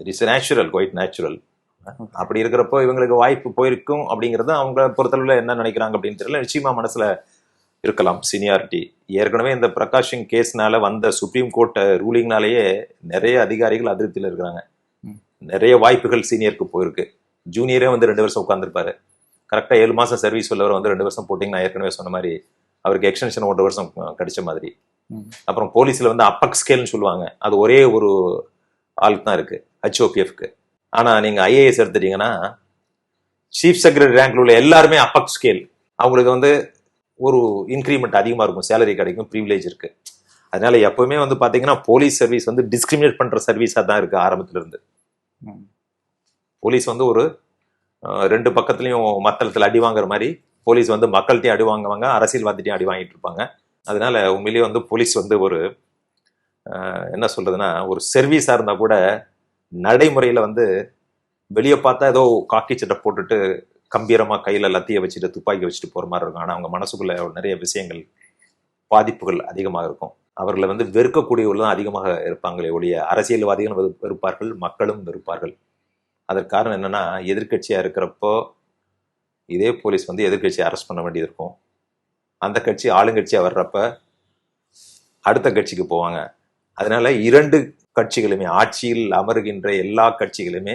It is natural quite natural அப்படி இருக்கிறப்போ இவங்களுக்கு வாய்ப்பு போயிருக்கும் அப்படிங்கறது அவங்க பொறுத்தளவுல என்ன நினைக்கிறாங்க அப்படின்னு தெரியல. நிச்சயமா மனசுல இருக்கலாம் சீனியாரிட்டி ஏற்கனவே இந்த பிரகாஷ் சிங் கேஸ்னால வந்த சுப்ரீம் கோர்ட் ரூலிங்னாலேயே நிறைய அதிகாரிகள் அதிருப்தியில இருக்கிறாங்க. நிறைய வாய்ப்புகள் சீனியருக்கு போயிருக்கு. ஜூனியரே வந்து ரெண்டு வருஷம் உட்காந்துருப்பாரு கரெக்டா ஏழு மாசம் சர்வீஸ் உள்ளவர் வந்து ரெண்டு வருஷம் போட்டிங்கன்னா ஏற்கனவே சொன்ன மாதிரி அவருக்கு எக்ஸ்டென்ஷன் ஒன்றரை வருஷம் கிடைச்ச மாதிரி. அப்புறம் போலீஸ்ல வந்து அப்பக் ஸ்கேல்னு சொல்லுவாங்க. அது ஒரே ஒரு ஆளுக்கு தான் இருக்கு ஹெச்ஓபிஎஃப்க்கு ஆனா நீங்க ஐஏஎஸ் எடுத்துட்டீங்கன்னா சீஃப் செக்ரட்டரி ரேங்க்ல உள்ள எல்லாருமே அப்பக் ஸ்கேல் அவங்களுக்கு வந்து ஒரு இன்க்ரிமெண்ட் அதிகமா இருக்கும் சேலரி கிடைக்கும் ப்ரிவிலேஜ் இருக்கு. அதனால எப்பவுமே வந்து பாத்தீங்கன்னா போலீஸ் சர்வீஸ் வந்து டிஸ்கிரிமினேட் பண்ற சர்வீஸா தான் இருக்கு ஆரம்பத்துல இருந்து. போலீஸ் வந்து ஒரு ரெண்டு பக்கத்துலையும் மத்தளத்துல அடி வாங்குற மாதிரி போலீஸ் வந்து மக்கள்கிட்டையும் அடி வாங்குவாங்க அரசியல்வாதிட்டையும் அடி வாங்கிட்டு இருப்பாங்க. அதனால உண்மையிலேயே வந்து போலீஸ் வந்து ஒரு என்ன சொல்றதுன்னா ஒரு சர்வீஸாக இருந்தால் கூட நடைமுறையில் வந்து வெளியே பார்த்தா ஏதோ காக்கி சட்டை போட்டுட்டு கம்பீரமாக கையில் லத்தியை வச்சுட்டு துப்பாக்கி வச்சுட்டு போகிற மாதிரி இருக்கும். ஆனால் அவங்க மனசுக்குள்ள நிறைய விஷயங்கள் பாதிப்புகள் அதிகமாக இருக்கும். அவர்களை வந்து வெறுக்கக்கூடியவர்கள் தான் அதிகமாக இருப்பாங்களே ஒழிய அரசியல்வாதிகளும் வெறு- வெறுப்பார்கள் மக்களும் வெறுப்பார்கள். அதற்கு காரணம் என்னன்னா எதிர்க்கட்சியா இருக்கிறப்போ இதே போலீஸ் வந்து எதிர்க்கட்சியை அரெஸ்ட் பண்ண வேண்டியது இருக்கும் அந்த கட்சி ஆளுங்கட்சியா வர்றப்ப அடுத்த கட்சிக்கு போவாங்க. அதனால இரண்டு கட்சிகளுமே ஆட்சியில் அமருகின்ற எல்லா கட்சிகளுமே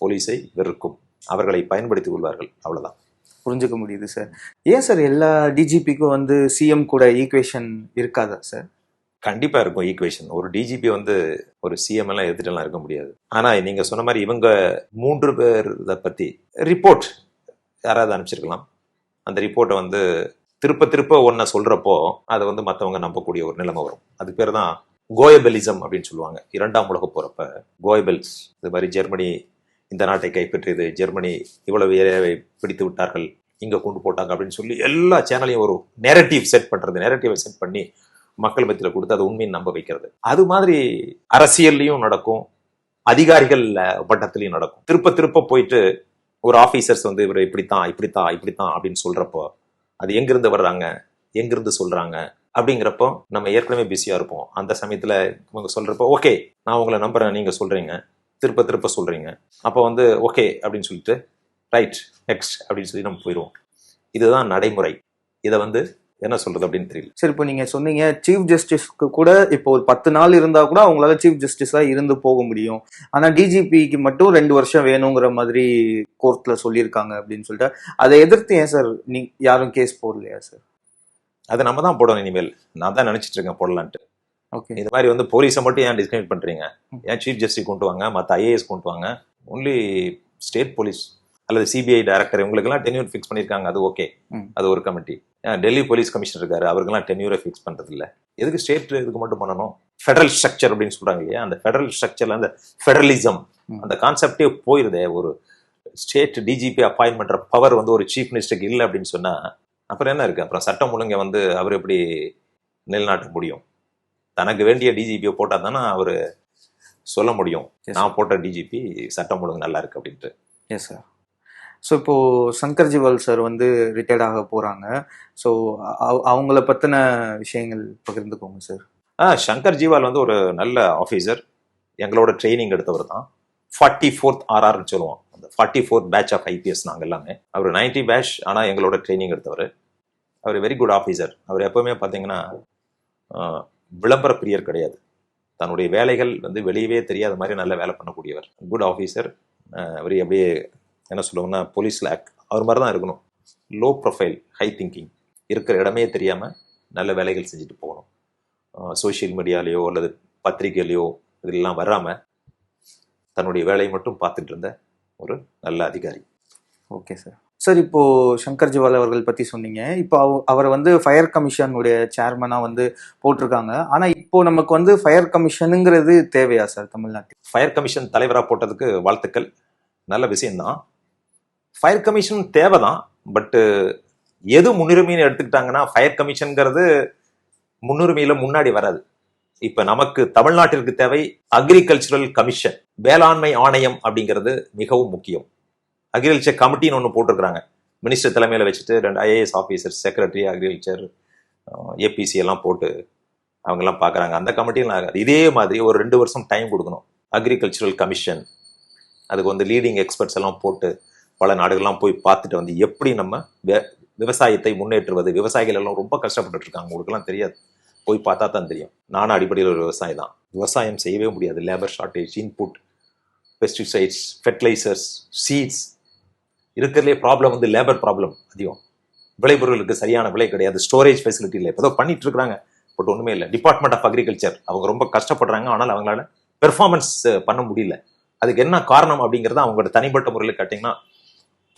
போலீஸை வெறுக்கும். அவர்களை பயன்படுத்திக் கொள்வார்கள். அவ்வளவுதான். புரிஞ்சுக்க முடியுது சார். ஏன் சார் எல்லா டிஜிபிக்கும் வந்து சிஎம் கூட ஈக்குவேஷன் இருக்காதா சார்? கண்டிப்பா இருக்கும் ஈக்குவேஷன் ஒரு டிஜிபி வந்து ஒரு சிஎம் எல்லாம் எதிர்த்துலாம் இருக்க முடியாது. ஆனா நீங்க சொன்ன மாதிரி இவங்க மூன்று பேர் இதை பத்தி ரிப்போர்ட் யாராவது அனுப்பிச்சிருக்கலாம். அந்த ரிப்போர்ட்டை வந்து திருப்ப திருப்ப ஒன்ன சொல்றப்போ அதை வந்து மற்றவங்க நம்பக்கூடிய ஒரு நிலைமை வரும். அது பேர் தான் கோயபெலிசம் அப்படின்னு சொல்லுவாங்க. இரண்டாம் உலக போறப்ப கோயபெல்ஸ் இது மாதிரி ஜெர்மனி இந்த நாட்டை கைப்பற்றியது ஜெர்மனி இவ்வளவு ஏரியாவை பிடித்து விட்டார்கள் இங்க கொண்டு போட்டாங்க அப்படின்னு சொல்லி எல்லா சேனலையும் ஒரு நேரட்டிவ் செட் பண்றது நேரட்டிவை செட் பண்ணி மக்கள் மத்தியில் கொடுத்து அதை உண்மையை நம்ப வைக்கிறது. அது மாதிரி அரசியல்லையும் நடக்கும். அதிகாரிகள் வட்டத்திலையும் நடக்கும். திருப்ப திருப்ப போயிட்டு ஒரு ஆபீசர்ஸ் வந்து இவர் இப்படித்தான் இப்படித்தான் இப்படித்தான் அப்படின்னு சொல்றப்போ அது எங்கிருந்து வர்றாங்க? எங்கிருந்து சொல்றாங்க? அப்படிங்கிறப்போ நம்ம ஏற்கனவே பிஸியா இருப்போம். அந்த சமயத்துல இவங்க சொல்றப்போ ஓகே நான் உங்களை நம்புறேன். நீங்க சொல்றீங்க. திருப்ப திருப்ப சொல்றீங்க. அப்போ வந்து ஓகே அப்படின்னு சொல்லிட்டு ரைட் நெக்ஸ்ட் அப்படின்னு சொல்லி நம்ம போயிடுவோம். இதுதான் நடைமுறை. இதை வந்து என்ன சொல்றது அப்படின்னு தெரியல. சரி இப்போ நீங்க சொன்னீங்க சீஃப் ஜஸ்டிஸ்க்கு கூட இப்போ ஒரு பத்து நாள் இருந்தா கூட அவங்களால சீஃப் ஜஸ்டிஸா இருந்து போக முடியும். ஆனா டிஜிபிக்கு மட்டும் ரெண்டு வருஷம் வேணுங்கிற மாதிரி கோர்ட்ல சொல்லியிருக்காங்க அப்படின்னு சொல்லிட்டு அதை எதிர்த்து ஏன் சார் நீ யாரும் கேஸ் போடலையா சார்? அதை நம்ம தான் போடணும் இனிமேல். நான் தான் நினைச்சிட்டு இருக்கேன் போடலான்ட்டு. ஓகே இது மாதிரி வந்து போலீஸை மட்டும் ஏன் டிஸ்கிரைட் பண்றீங்க? ஏன் சீஃப் ஜஸ்டிஸ் கொண்டு வாங்க? மற்ற ஐஏஎஸ் கொண்டு வாங்க? ஒன்லி ஸ்டேட் போலீஸ் அல்லது சிபிஐ டைரக்டர் இவங்களுக்கெல்லாம் டென்யூர் ஃபிக்ஸ் பண்ணியிருக்காங்க. அது ஓகே. அது ஒரு கமிட்டி டெல்லி போலீஸ் கமிஷனர் இருக்காரு. அவருக்கெல்லாம் டென்யூரை ஃபிக்ஸ் பண்றது இல்ல எதுக்கு ஸ்டேட் இதுக்கு மட்டும் பண்ணணும்? ஃபெடரல் ஸ்ட்ரக்சர் அப்படின்னு சொல்றாங்க இல்லையா? அந்த ஃபெடரல் ஸ்ட்ரக்சர்ல அந்த ஃபெடரலிசம். அந்த கான்செப்டே போயிருதே. ஒரு ஸ்டேட் டிஜிபி அப்பாயின்ட் பண்ற பவர் வந்து ஒரு சீஃப் மினிஸ்டருக்கு இல்லை அப்படின்னு சொன்னா அப்புறம் என்ன இருக்கு? அப்புறம் சட்டம் ஒழுங்கை வந்து அவர் எப்படி நிலைநாட்ட முடியும்? தனக்கு வேண்டிய டிஜிபியை போட்டா தானே அவரு சொல்ல முடியும். நான் போட்ட டிஜிபி சட்டம் ஒழுங்கு நல்லா இருக்கு அப்படின்ட்டு. எஸ் சார் ஸோ இப்போது சங்கர் ஜிவால் சார் வந்து ரிட்டையர்ட் ஆக போகிறாங்க ஸோ அவங்கள பற்றின விஷயங்கள் பகிர்ந்துக்கோங்க சார் ஆ சங்கர் ஜிவால் வந்து ஒரு நல்ல ஆஃபீஸர் எங்களோட ட்ரைனிங் எடுத்தவர் தான். ஃபார்ட்டி ஃபோர்த் ஆர்ஆர்னு சொல்லுவோம். அந்த forty fourth batch of IPS நாங்கள் எல்லாமே. அவர் 90 பேட்ச் ஆனால் எங்களோட ட்ரைனிங் எடுத்தவர். அவர் வெரி குட் ஆஃபீஸர் அவர் எப்போவுமே பார்த்தீங்கன்னா விளம்பர பிரியர் கிடையாது. தன்னுடைய வேலைகள் வந்து வெளியவே தெரியாத மாதிரி நல்ல வேலை பண்ணக்கூடியவர். குட் ஆஃபீஸர் அவர் அப்படியே என்ன சொல்லுவாங்கன்னா போலீஸில் அவர் மாதிரி தான் இருக்கணும். லோ ப்ரொஃபைல் ஹை திங்கிங் இருக்கிற இடமே தெரியாமல் நல்ல வேலைகள் செஞ்சுட்டு போகணும். சோஷியல் மீடியாலேயோ அல்லது பத்திரிகையிலையோ இதெல்லாம் வராமல் தன்னுடைய வேலையை மட்டும் பார்த்துட்டு இருந்த ஒரு நல்ல அதிகாரி. ஓகே சார் சார் இப்போ சங்கர் ஜிவால் அவர்கள் பத்தி சொன்னீங்க. இப்போ அவ- அவரை வந்து ஃபயர் கமிஷனுடைய சேர்மனா வந்து போட்டிருக்காங்க. ஆனா இப்போ நமக்கு வந்து ஃபயர் கமிஷனுங்கிறது தேவையா சார் தமிழ்நாட்டில்? ஃபயர் கமிஷன் தலைவராக போட்டதுக்கு வாழ்த்துக்கள். நல்ல விஷயம்தான். ஃபயர் கமிஷன் தேவை தான் பட்டு எது முன்னுரிமைன்னு எடுத்துக்கிட்டாங்கன்னா ஃபயர் கமிஷன்ங்கிறது முன்னுரிமையில முன்னாடி வராது. இப்ப நமக்கு தமிழ்நாட்டிற்கு தேவை அக்ரிகல்ச்சரல் கமிஷன் வேளாண்மை ஆணையம் அப்படிங்கிறது மிகவும் முக்கியம். அக்ரிகல்ச்சர் கமிட்டின்னு ஒன்று போட்டிருக்கிறாங்க. மினிஸ்டர் தலைமையில் வச்சுட்டு ரெண்டு IAS officer secretary agriculture ABC எல்லாம் போட்டு அவங்கெல்லாம் பார்க்குறாங்க அந்த கமிட்டியும் ஆகாது இதே மாதிரி ஒரு ரெண்டு வருஷம் டைம் கொடுக்கணும். அக்ரிகல்ச்சரல் கமிஷன் அதுக்கு வந்து லீடிங் எக்ஸ்பர்ட்ஸ் எல்லாம் போட்டு பல நாடுகள்லாம் போய் பார்த்துட்டு வந்து எப்படி நம்ம விவசாயத்தை முன்னேற்றுவது? விவசாயிகள் எல்லாம் ரொம்ப கஷ்டப்பட்டுட்டு இருக்காங்க உங்களுக்குலாம் தெரியாது. போய் பார்த்தா தான் தெரியும். நானும் அடிப்படையில் ஒரு விவசாயி தான். விவசாயம் செய்யவே முடியாது. Labour shortage input pesticides fertilisers seeds இருக்கிறதுலே ப்ராப்ளம் வந்து லேபர் ப்ராப்ளம் அதிகம். விளைபொருளுக்கு சரியான விலை கிடையாது. ஸ்டோரேஜ் ஃபெசிலிட்டி இல்லை. ஏதோ பண்ணிட்டு இருக்காங்க பட் ஒன்றுமே இல்லை. டிபார்ட்மெண்ட் ஆஃப் அக்ரிகல்ச்சர் அவங்க ரொம்ப கஷ்டப்படுறாங்க. ஆனால் அவங்களால பெர்ஃபார்மன்ஸ் பண்ண முடியல. அதுக்கு என்ன காரணம் அப்படிங்கிறத அவங்களோட தனிப்பட்ட முறையில் கேட்டிங்கன்னா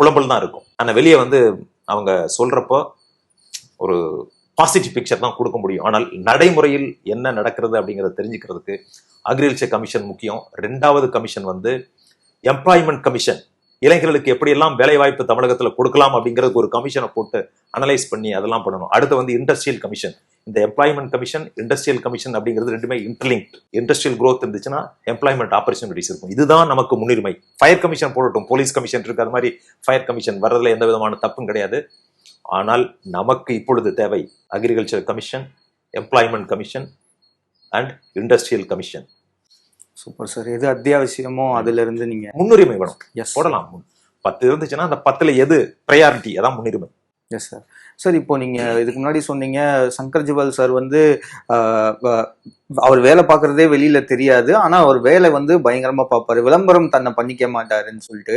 புலம்பல் தான் இருக்கும். ஆனால் வெளியே வந்து அவங்க சொல்றப்போ ஒரு பாசிட்டிவ் பிக்சர் தான் கொடுக்க முடியும். ஆனால் நடைமுறையில் என்ன நடக்கிறது அப்படிங்கிறத தெரிஞ்சுக்கிறதுக்கு அக்ரிகல்ச்சர் கமிஷன் முக்கியம். ரெண்டாவது கமிஷன் வந்து எம்ப்ளாய்மெண்ட் கமிஷன் இளைஞர்களுக்கு எப்படியெல்லாம் வேலை வாய்ப்பு தமிழகத்துல கொடுக்கலாம் அப்படிங்கிறதுக்கு ஒரு கமிஷனை போட்டு அனலைஸ் பண்ணி அதெல்லாம் பண்ணணும். அடுத்து வந்து இண்டஸ்ட்ரியல் கமிஷன் இந்த எம்ப்ளாய்மெண்ட் கமிஷன் இண்டஸ்ட்ரியல் கமிஷன் அப்படிங்கிறது ரெண்டுமே இன்டர்லிங்க் இண்டஸ்ட்ரியல் குரோத் இருந்துச்சுன்னா எம்ப்ளாய்மெண்ட் ஆப்பர்ச்சுனிட்டிஸ் இருக்கும். இதுதான் நமக்கு முன்னுரிமை. ஃபயர் கமிஷன் போடட்டும். போலீஸ் கமிஷன் இருக்கு. அது மாதிரி ஃபயர் கமிஷன் வர்றதுல எந்த விதமான தப்பும் கிடையாது. ஆனால் நமக்கு இப்பொழுது தேவை agriculture commission employment commission and industrial commission super sir. எது அத்தியாவசியமோ அதுல இருந்து நீங்க முன்னுரிமை வேணும். எஸ் போடலாம். பத்து இருந்துச்சுன்னா அந்த பத்துல எது ப்ரையாரிட்டி அதான் முன்னுரிமை. எஸ் சார் சார் இப்போ நீங்க இதுக்கு முன்னாடி சொன்னீங்க சங்கர் ஜிவால் சார் வந்து அவர் வேலை பார்க்கறதே வெளியில தெரியாது. ஆனா அவர் வேலை வந்து பயங்கரமா பார்ப்பாரு. விளம்பரம் தன்னை பண்ணிக்க மாட்டாருன்னு சொல்லிட்டு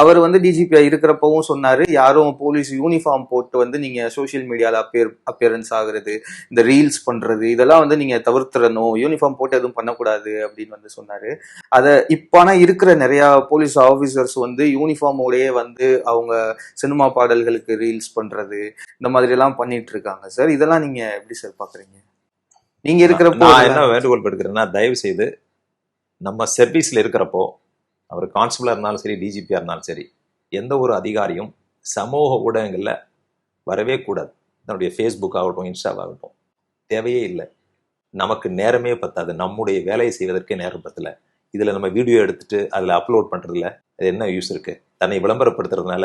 அவர் வந்து டிஜிபியா இருக்கிறப்பவும் சொன்னாரு யாரும் போலீஸ் யூனிஃபார்ம் போட்டு வந்து நீங்க சோஷியல் மீடியால அப்பியர் அப்பியரன்ஸ் ஆகுறது இந்த ரீல்ஸ் பண்றது இதெல்லாம் வந்து நீங்க தவிர்த்துறணும் யூனிஃபார்ம் போட்டு எதுவும் பண்ணக்கூடாது அப்படின்னு வந்து சொன்னாரு. அதை இப்பானா இருக்கிற நிறைய போலீஸ் ஆபீசர்ஸ் வந்து யூனிஃபார்மோடயே வந்து அவங்க சினிமா பாடல்களுக்கு ரீல்ஸ் பண்றது இந்த மாதிரி எல்லாம் பண்ணிட்டு இருக்காங்க. சார் இதெல்லாம் நீங்க எப்படி சார் பாக்குறீங்க? நீங்க இருக்கிறப்போ நான் என்ன வேண்டுகோள் விடுக்கிறேன்னா தயவு செய்து நம்ம சர்வீஸ்ல இருக்கிறப்போ அவர் கான்ஸ்டபிளா இருந்தாலும் சரி டிஜிபியா இருந்தாலும் சரி எந்த ஒரு அதிகாரியும் சமூக ஊடகங்கள்ல வரவே கூடாது. தன்னுடைய ஃபேஸ்புக் ஆகட்டும் இன்ஸ்டாவாகட்டும் தேவையே இல்லை. நமக்கு நேரமே பத்தாது. நம்முடைய வேலையை செய்வதற்கே நேரம் பத்தல. இதுல நம்ம வீடியோ எடுத்துட்டு அதுல அப்லோட் பண்றதுல அது என்ன யூஸ் இருக்கு? தன்னை விளம்பரப்படுத்துறதுனால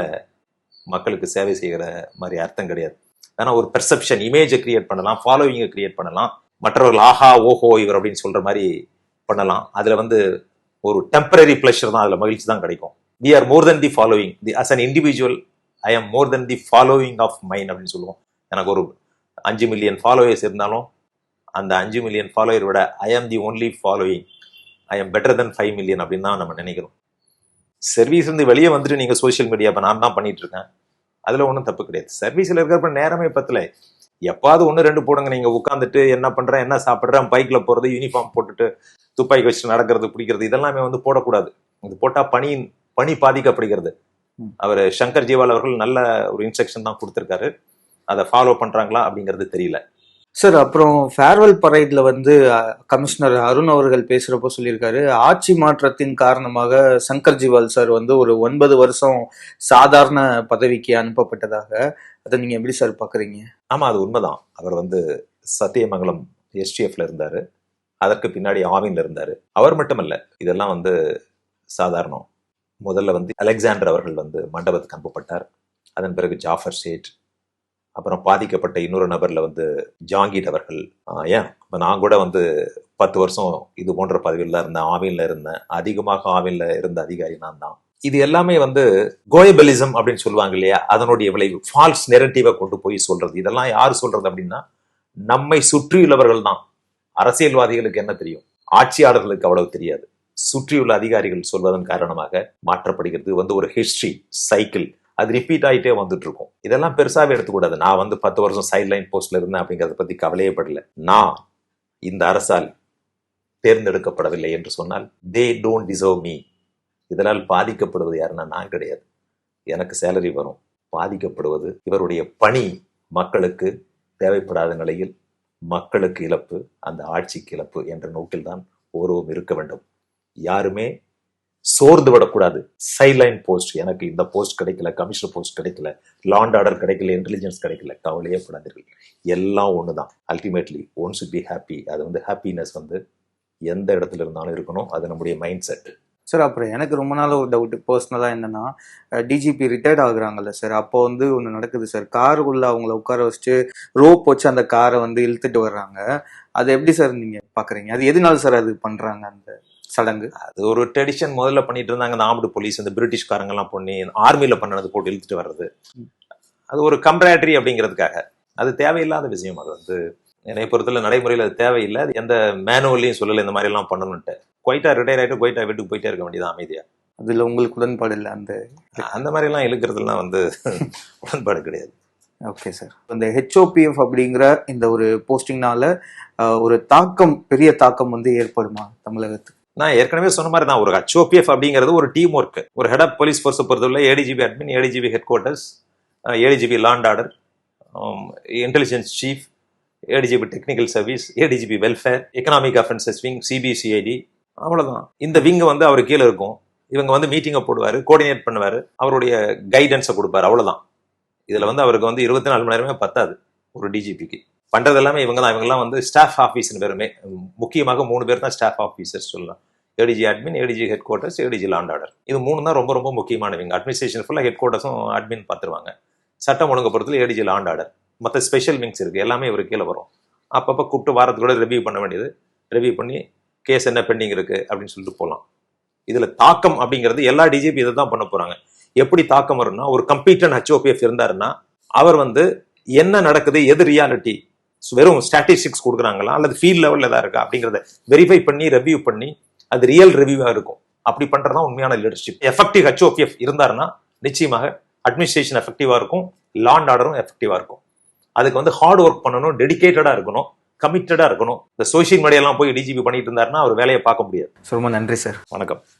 மக்களுக்கு சேவை செய்கிற மாதிரி அர்த்தம் கிடையாது. ஆனா ஒரு பெர்செப்ஷன் இமேஜை கிரியேட் பண்ணலாம் ஃபாலோவிங்கை கிரியேட் பண்ணலாம். மற்றவர்கள் ஆஹா ஓஹோ இவர் அப்படின்னு சொல்ற மாதிரி பண்ணலாம். அதுல வந்து ஒரு டெம்பரரி பிளஷர் தான் அதுல மகிழ்ச்சி தான் கிடைக்கும். We are more than the following the as an individual I am more than the following of mind அப்படின்னு சொல்லுவோம். எனக்கு ஒரு அஞ்சு மில்லியன் ஃபாலோவர்ஸ் இருந்தாலும் அந்த அஞ்சு மில்லியன் ஃபாலோயர் விட I am the only following I am better than five million அப்படின்னு தான் நம்ம நினைக்கிறோம். சர்வீஸ் இருந்து வெளியே வந்துட்டு நீங்க சோஷியல் மீடியா இப்போ நான் தான் பண்ணிட்டு இருக்கேன். அதுல ஒன்றும் தப்பு கிடையாது. சர்வீஸ்ல இருக்கிறப்ப நேரமே பத்தலை. எப்பாவது ஒன்று ரெண்டு போடுங்க. நீங்க உட்காந்துட்டு என்ன பண்றேன் என்ன சாப்பிட்றேன் பைக்ல போறது யூனிஃபார்ம் போட்டுட்டு துப்பாக்கி வச்சுட்டு நடக்கிறது பிடிக்கிறது இதெல்லாமே வந்து போடக்கூடாது. இது போட்டா பணியின் பணி பாதிக்கப்படுகிறது. அவர் சங்கர் ஜிவால் அவர்கள் நல்ல ஒரு இன்ஸ்ட்ரக்ஷன் தான் கொடுத்திருக்காரு. அதை ஃபாலோ பண்றாங்களா அப்படிங்கிறது தெரியல. சார் அப்புறம் ஃபேர்வெல் பரேட்ல வந்து கமிஷனர் அருண் அவர்கள் பேசுறப்போ சொல்லியிருக்காரு ஆட்சி மாற்றத்தின் காரணமாக சங்கர் ஜிவால் சார் வந்து ஒரு ஒன்பது வருஷம் சாதாரண பதவிக்கு அனுப்பப்பட்டதாக. அதை நீங்க எப்படி சார் பாக்குறீங்க? ஆமா அது உண்மைதான். அவர் வந்து சத்தியமங்கலம் எஸ்டிஎஃப்ல இருந்தாரு. அதற்கு பின்னாடி ஆவின்ல இருந்தாரு. அவர் மட்டுமல்ல இதெல்லாம் வந்து சாதாரணம். முதல்ல வந்து அலெக்சாண்டர் அவர்கள் வந்து மண்டபத்துக்கு அனுப்பப்பட்டார். அதன் பிறகு ஜாஃபர் ஷேட் அப்புறம் பாதிக்கப்பட்ட இன்னொரு நபர்ல வந்து ஜாங்கிட் அவர்கள். ஏன்? இப்போ நான் கூட வந்து பத்து வருஷம் இது போன்ற பதவியில் இருந்தேன். ஆவியில் இருந்தேன். அதிகமாக ஆவியில் இருந்த அதிகாரி நான் தான். இது எல்லாமே வந்து கோயபலிசம் அப்படின்னு சொல்லுவாங்க இல்லையா? அதனுடைய விளைவு. ஃபால்ஸ் நெரட்டிவை கொண்டு போய் சொல்றது. இதெல்லாம் யார் சொல்றது அப்படின்னா நம்மை சுற்றியுள்ளவர்கள் தான். அரசியல்வாதிகளுக்கு என்ன தெரியும்? ஆட்சியாளர்களுக்கு அவ்வளவு தெரியாது. சுற்றியுள்ள அதிகாரிகள் சொல்வதன் காரணமாக மாற்றப்படுகிறது. வந்து ஒரு ஹிஸ்டரி சைக்கிள் அது ரிப்பீட் ஆகிட்டே வந்துட்டு இருக்கும் இதெல்லாம் பெருசாகவே எடுத்துக்கூடாது. நான் வந்து பத்து வருஷம் சைட் லைன் போஸ்ட்ல இருந்தேன் அப்படிங்கிறத பத்தி கவலையே படல. நான் இந்த அரசால் தேர்ந்தெடுக்கப்படவில்லை என்று சொன்னால் தே டோன்ட் டிசர்வ் மீ இதனால் பாதிக்கப்படுவது யாருன்னா நான் கிடையாது. எனக்கு சேலரி வரும். பாதிக்கப்படுவது இவருடைய பணி மக்களுக்கு தேவைப்படாத நிலையில் மக்களுக்கு இழப்பு அந்த ஆட்சிக்கு இழப்பு என்ற நோக்கில்தான் ஒருவரும் இருக்க வேண்டும். யாருமே சோர்ந்து விடக்கூடாது. சைட்லைன் போஸ்ட் எனக்கு இந்த போஸ்ட் கிடைக்கல கமிஷனர் போஸ்ட் கிடைக்கல லாண்ட் ஆர்டர் கிடைக்கல இன்டெலிஜென்ஸ் கிடைக்கல கவலையே படாதீர்கள். எல்லாம் ஒன்று தான் ultimately one should be happy அது வந்து ஹாப்பினஸ் வந்து எந்த இடத்துல இருந்தாலும் இருக்கணும். அது நம்முடைய மைண்ட் செட் சார் அப்புறம் எனக்கு ரொம்ப நாள் ஒரு டவுட் பர்சனலாக என்னன்னா டிஜிபி ரிட்டையர்ட் ஆகுறாங்கல்ல சார் அப்போ வந்து ஒன்று நடக்குது சார் காருக்குள்ள அவங்கள உட்கார வச்சுட்டு ரோப் வச்சு அந்த காரை வந்து இழுத்துட்டு வர்றாங்க. அது எப்படி சார் நீங்க பாக்குறீங்க? அது எதனால சார் அது பண்றாங்க அந்த சடங்கு. அது ஒரு ட்ரெடிஷன் முதல்ல பண்ணிட்டு இருந்தாங்க. ஆம்படு போலீஸ் இந்த பிரிட்டிஷ்காரங்க எல்லாம் பண்ணி ஆர்மியில பண்ணது போட்டு இழுத்துட்டு வர்றது. அது ஒரு கம்பரேட்டரி அப்படிங்கிறதுக்காக. அது தேவையில்லாத விஷயம். அது வந்து என்னை பொறுத்தல நடைமுறையில் அது தேவையில்லை. அது எந்த மேனுவல்லையும் சொல்லலை. இந்த மாதிரி எல்லாம் பண்ணணும்ட்டு குவைட்டா ரிட்டையர் ஆயிட்டு குவைட்டா வீட்டுக்கு போயிட்டே இருக்க வேண்டியது அமைதியா? அதுல உங்களுக்கு உடன்பாடு இல்லை அந்த அந்த மாதிரி எல்லாம் இழுக்கிறதுலாம் வந்து உடன்பாடு கிடையாது. ஓகே சார் இந்த ஹெச்ஓபிஎஃப் அப்படிங்கிற இந்த ஒரு போஸ்டிங்னால ஒரு தாக்கம் பெரிய தாக்கம் வந்து ஏற்படுமா தமிழகத்துக்கு? நான் ஏற்கனவே சொன்ன மாதிரி தான் ஒரு ஹச்ஓபிஎஃப் அப்படிங்கிறது ஒரு டீம் ஒர்க் ஒரு ஹெட் ஆஃப் போலீஸ் ஃபோர்ஸை பொறுத்தவரை ADGP admin ADGP head quarters ADGP law and order intelligence chief ADGP technical service ADGP welfare economic offences wing CBCID அவ்வளோதான் இந்த விங்கை வந்து அவர் கீழே இருக்கும். இவங்க வந்து மீட்டிங்கை போடுவார் கோஆர்டினேட் பண்ணுவார் அவருடைய கைடன்ஸை கொடுப்பாரு அவ்வளோதான் இதில் வந்து அவருக்கு வந்து இருபத்தி நாலு மணி நேரமே பத்தாது ஒரு டிஜிபிக்கு பண்றது எல்லாமே இவங்க தான் இவங்கெல்லாம் வந்து ஸ்டாஃப் ஆஃபீஸ்னு பேருமே. முக்கியமாக மூணு பேர் தான் ஸ்டாஃப் ஆஃபீஸர்ஸ் சொல்லலாம். ADG admin ADG head quarters ADG law and order இது மூணு தான் ரொம்ப ரொம்ப முக்கியமானவங்க அட்மினிஸ்ட்ரேஷன் ஃபுல்லாக ஹெட் குவார்ட்டர்ஸும் அட்மின் பார்த்துருவாங்க. சட்டம் ஒழுங்கு பொறுத்தல ஏடிஜி லாண்ட் ஆர்டர் மற்ற ஸ்பெஷல் விங்ஸ் இருக்குது எல்லாமே இவர் கீழே வரும். அப்பப்போ கூப்பிட்டு வாரத்துக்கூட ரிவ்யூ பண்ண வேண்டியது. ரிவ்யூ பண்ணி கேஸ் என்ன பெண்டிங் இருக்குது அப்படின்னு சொல்லிட்டு போகலாம் இதில் தாக்கம் அப்படிங்கிறது எல்லா டிஜிபி இதை தான் பண்ண போகிறாங்க எப்படி தாக்கம் வரும்னா ஒரு கம்ப்ளீட்டன் ஹெச்ஓபிஎஃப் இருந்தாருன்னா அவர் வந்து என்ன நடக்குது எது ரியாலிட்டி வெறும் ஸ்டாட்டிஸ்டிக்ஸ் கொடுக்குறாங்களா? அல்லது ஃபீல்ட் லெவலில் ஏதாவது இருக்கா? அப்படிங்கிறத வெரிஃபை பண்ணி ரெவ்யூ பண்ணி அது ரியல் ரிவ்யூவாக இருக்கும். அப்படி பண்ணுறது உண்மையான லீடர்ஷிப் எஃபெக்டிவ் ஹெச்ஓபிஎஃப் இருந்தாருன்னா நிச்சயமாக அட்மினிஸ்ட்ரேஷன் எஃபெக்டிவாக இருக்கும். லாண்ட் ஆர்டரும் எஃபெக்டிவாக இருக்கும். அதுக்கு வந்து ஹார்ட் ஒர்க் பண்ணணும் டெடிகேட்டடாக இருக்கணும் கமிட்டடாக இருக்கணும். இந்த சோஷியல் மீடியாலாம் போய் டிஜிபி பண்ணிட்டு இருந்தாருன்னா அவர் வேலையை பார்க்க முடியாது. ரொம்ப நன்றி சார் வணக்கம்.